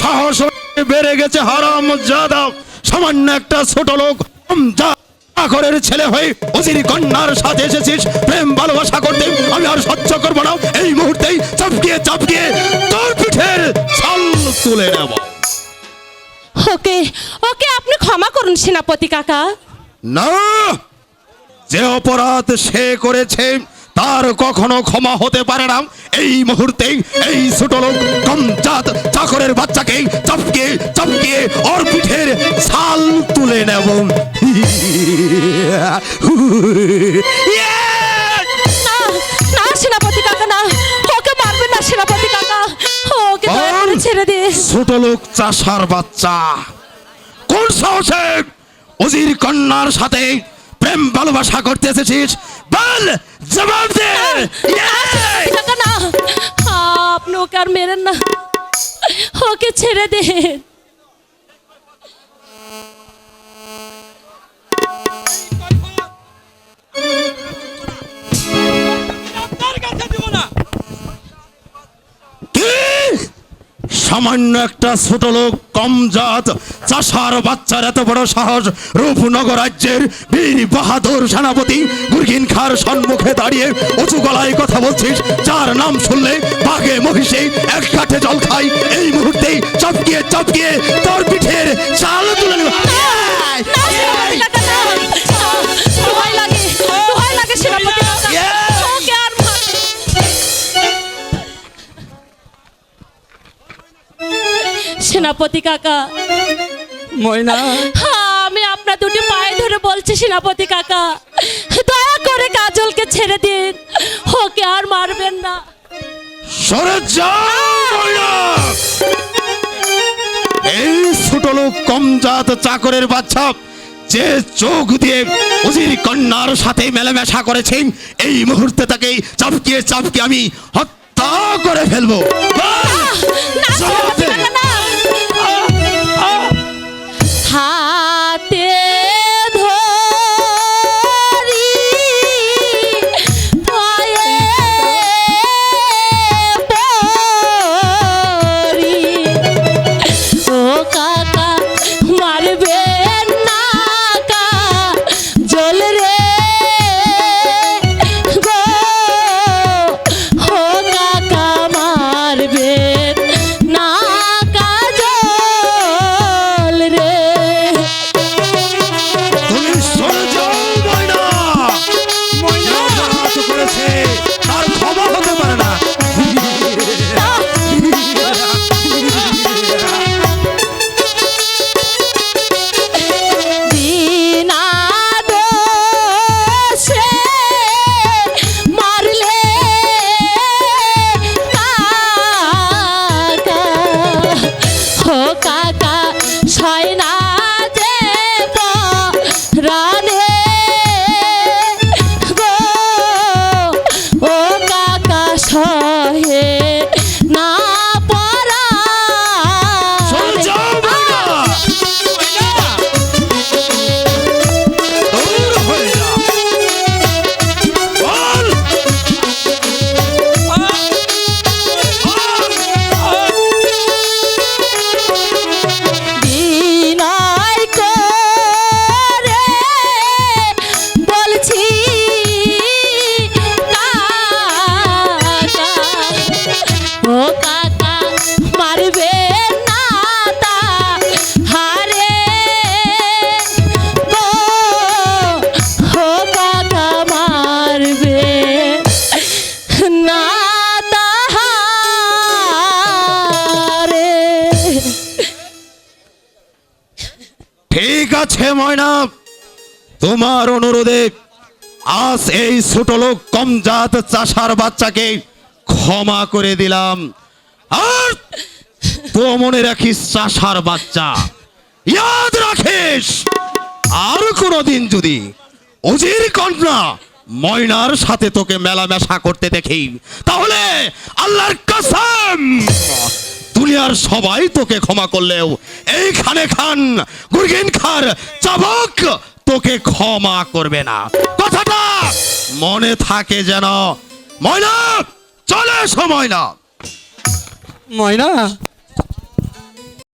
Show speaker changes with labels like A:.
A: সাহস বেড়ে গেছে হারাম যাদব সামান্য একটা ছোট লোক ঘরের ছেলে হয়ে অজির কন্যার সাথে এসেছিস। প্রেম ভালোবাসা করতে আমি আর সহ্য করব না। এই মুহূর্তেই চাপকিয়ে চাপকিয়ে তোর পিঠের ছাল তুলে নেব।
B: ওকে ওকে আপনি ক্ষমা করুন সেনাপতি কাকা।
A: না যে অপরাধ সে করেছে তার কখনো ক্ষমা হতে পারে না। এই মুহূর্তে এই ছোট লোক কমজাত চাকরের বাচ্চাকে চপকে চপকে ওর পিঠের ছাল তুলে নেব।
B: না সেনাপতি কাকা না। ওকে মারবেন না সেনাপতি কাকা। ওকে। ছেড়ে দে।
A: ছোট লোক চাষার বাচ্চা। কোন সাহসে অজির কন্যার সাথে প্রেম ভালোবাসা করতে এসেছিস? বল জবাব দে ইয়ে!
B: কাকা না আপনি ওকে আর মেরেন না ওকে ছেড়ে দে
A: সামান্য একটা ছোট লোক কম জাত চাষার বাচ্চার এত বড় সাহস রূপনগর রাজ্যের বীর বাহাদুর সেনাপতি গুরগিন খার সম্মুখে দাঁড়িয়ে উঁচু গলায় কথা বলছিস যার নাম শুনলে বাঘে মহিষে এক কাঠে জল খাই এই মুহূর্তেই চপকিয়ে চপকিয়ে তোর পিঠের চাল তুলে
B: সেনাপতি কাকা।
C: ময়না।
B: হ্যাঁ, আমি আপনার দুটি পায়ে ধরে বলছি সেনাপতি কাকা দয়া করে কাজলকে ছেড়ে দিন ওকে আর মারবেন না।
A: সরে যাও ময়না! এই ছোট লোক কম জাত চাকরের বাচ্চা যে চোখ দিয়ে উজির কন্যার সাথে মেলামেশা করেছেন এই মুহূর্তে তাকে চাপকিয়ে চাপকিয়ে আমি হত্যা করে ফেলব।
B: কাকা ছয় না
A: আছে ময়না তোমার অনুরোধে আজ এই ছোট লোক কম জাত চাষার বাচ্চাকে ক্ষমা করে দিলাম। আর তো মনে রাখিস চাষার বাচ্চা। ইয়াদ রাখিস। আর কোনোদিন যদি অজির কন্যা ময়নার সাথে তোকে মেলামেশা করতে দেখি, তাহলে আল্লাহর কসম দুনিয়ার সবাই তোকে ক্ষমা করলেও, এইখানে খান, গুরগিন খার, চাবক, তোকে ক্ষমা করবে না। কথাটা মনে থাকে যেন, ময়না, চলে সময় না
C: ময়না?